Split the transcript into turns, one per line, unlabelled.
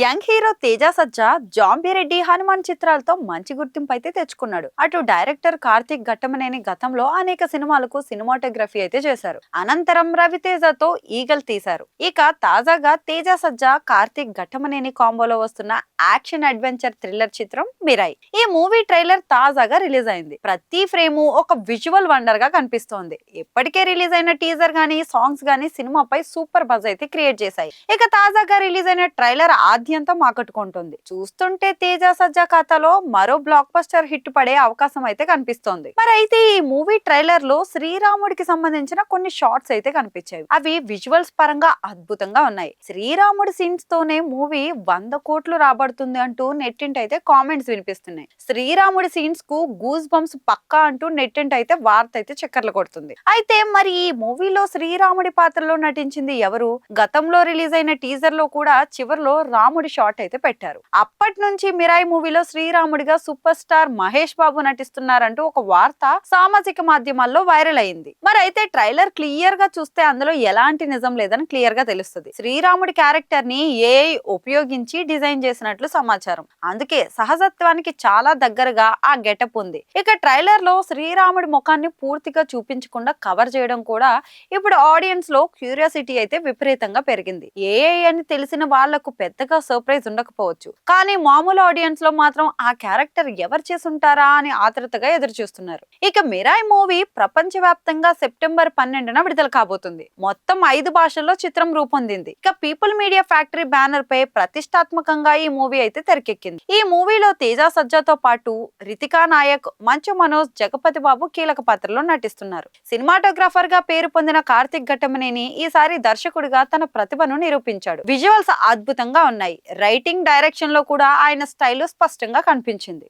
Young hero Teja Sajja Zombie Reddy Hanuman చిత్రాలతో మంచి గుర్తింపు అయితే తెచ్చుకున్నాడు. అటు డైరెక్టర్ కార్తిక్ ఘట్టమనేని గతంలో అనేక సినిమాలకు సినిమాటోగ్రఫీ అయితే చేశారు. అనంతరం రవితేజతో ఈగల్ తీశారు. ఇక తాజాగా తేజ సజ్జా కార్తిక్ ఘట్టమనేని కాంబోలో వస్తున్న యాక్షన్ అడ్వెంచర్ థ్రిల్లర్ చిత్రం మిరాయి. ఈ మూవీ ట్రైలర్ తాజాగా రిలీజ్ అయింది. ప్రతి ఫ్రేము ఒక విజువల్ వండర్గా కనిపిస్తోంది. ఇప్పటికే రిలీజ్ అయిన టీజర్ గానీ సాంగ్స్ గానీ సినిమాపై సూపర్ బజ్ అయితే క్రియేట్ చేశాయి. ఇక తాజాగా రిలీజ్ అయిన ట్రైలర్ ఆది ఆద్యంతం ఆకట్టుకుంటుంది. చూస్తుంటే తేజ సజ్జా ఖాతాలో మరో బ్లాక్ బస్టర్ హిట్ పడే అవకాశం అయితే కనిపిస్తోంది. మరి అయితే ఈ మూవీ ట్రైలర్లో శ్రీరాముడికి సంబంధించిన కొన్ని షార్ట్స్ అయితే కనిపించాయి. అవి విజువల్స్ పరంగా అద్భుతంగా ఉన్నాయి. శ్రీరాముడి సీన్స్ తోనే మూవీ వంద కోట్లు రాబడుతుంది అంటూ నెట్టింట్ అయితే కామెంట్స్ వినిపిస్తున్నాయి. శ్రీరాముడి సీన్స్కు గూస్ బంప్స్ పక్కా అంటూ నెట్టింట్ అయితే వార్త అయితే చక్కర్లు కొడుతుంది. అయితే మరి ఈ మూవీలో శ్రీరాముడి పాత్రలో నటించింది ఎవరు? గతంలో రిలీజ్ అయిన టీజర్లో కూడా చివరిలో రాము షాట్ అయితే పెట్టారు. అప్పటి నుంచి మిరాయి మూవీలో శ్రీరాముడిగా సూపర్ స్టార్ మహేష్ బాబు నటిస్తున్నారంటూ ఒక వార్త సామాజిక మాధ్యమాల్లో వైరల్ అయింది. మరి అయితే ట్రైలర్ క్లియర్గా చూస్తే అందులో ఎలాంటి నిజం లేదని క్లియర్గా తెలుస్తుంది. శ్రీరాముడి క్యారెక్టర్ని ఏఐ ఉపయోగించి డిజైన్ చేసినట్లు సమాచారం. అందుకే సహజత్వానికి చాలా దగ్గరగా ఆ గెటప్ ఉంది. ఇక ట్రైలర్లో శ్రీరాముడి ముఖాన్ని పూర్తిగా చూపించకుండా కవర్ చేయడం కూడా ఇప్పుడు ఆడియన్స్లో క్యూరియాసిటీ అయితే విపరీతంగా పెరిగింది. ఏఐ అని తెలిసిన వాళ్ళకు పెద్దగా సర్ప్రైజ్ ఉండకపోవచ్చు. కానీ మామూలు ఆడియన్స్లో మాత్రం ఆ క్యారెక్టర్ ఎవరు చేసుంటారా అని ఆతృతగా ఎదురు చూస్తున్నారు ఇక మిరాయ్ మూవీ ప్రపంచవ్యాప్తంగా సెప్టెంబర్ పన్నెండున విడుదల కాబోతుంది. మొత్తం ఐదు భాషల్లో చిత్రం రూపొందింది. ఇక పీపుల్ మీడియా ఫ్యాక్టరీ బ్యానర్ పై ప్రతిష్టాత్మకంగా ఈ మూవీ అయితే తెరకెక్కింది. ఈ మూవీలో తేజ సజ్జాతో పాటు రితికా నాయక్ మంచు మనోజ్ జగపతి బాబు కీలక పాత్రలో నటిస్తున్నారు. సినిమాటోగ్రాఫర్గా పేరు పొందిన కార్తిక్ ఘట్టమనేని ఈసారి దర్శకుడిగా తన ప్రతిభను నిరూపించాడు. విజువల్స్ అద్భుతంగా ఉన్నాయి. రైటింగ్ డైరెక్షన్లో కూడా ఆయన స్టైల్ స్పష్టంగా కనిపించింది.